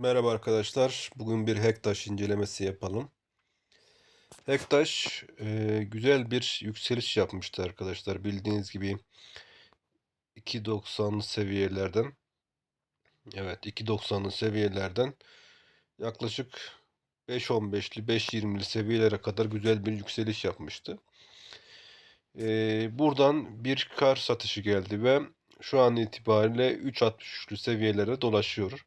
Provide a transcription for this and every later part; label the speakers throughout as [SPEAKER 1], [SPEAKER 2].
[SPEAKER 1] Merhaba arkadaşlar. Bugün bir Hektaş incelemesi yapalım. Hektaş e, güzel bir yükseliş yapmıştı arkadaşlar. Bildiğiniz gibi 2.90'lı seviyelerden evet 2.90'lı seviyelerden yaklaşık 5.15'li 5.20'li seviyelere kadar güzel bir yükseliş yapmıştı. E, buradan bir kar satışı geldi ve şu an itibariyle 3.63'lü seviyelere dolaşıyor.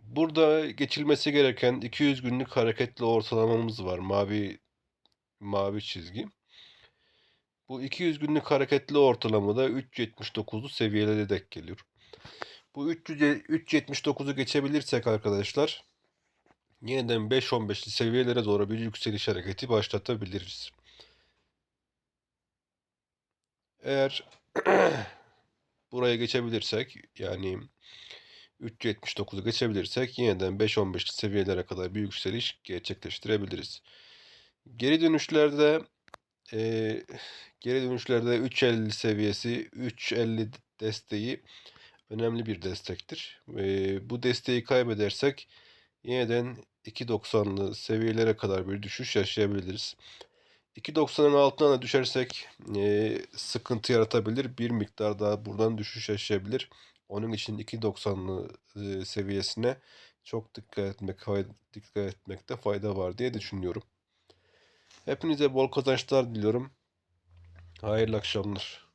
[SPEAKER 1] Burada geçilmesi gereken 200 günlük hareketli ortalamamız var. Mavi mavi çizgi. Bu 200 günlük hareketli ortalamada 3.79'lu seviyelere denk geliyor. Bu 3.79'u geçebilirsek arkadaşlar yeniden 5.15'li seviyelere doğru bir yükseliş hareketi başlatabiliriz. Eğer buraya geçebilirsek yani 3.79'u geçebilirsek yeniden 5.15 seviyelere kadar bir yükseliş gerçekleştirebiliriz. Geri dönüşlerde e, geri dönüşlerde 3.50 seviyesi 3.50 desteği önemli bir destektir. E, bu desteği kaybedersek yeniden 2.90'lı seviyelere kadar bir düşüş yaşayabiliriz. 2.90'ın altına da düşersek e, sıkıntı yaratabilir. Bir miktar daha buradan düşüş yaşayabilir. Onun için 2.90'lı e, seviyesine çok dikkat etmek dikkat etmekte fayda var diye düşünüyorum. Hepinize bol kazançlar diliyorum. Hayırlı akşamlar.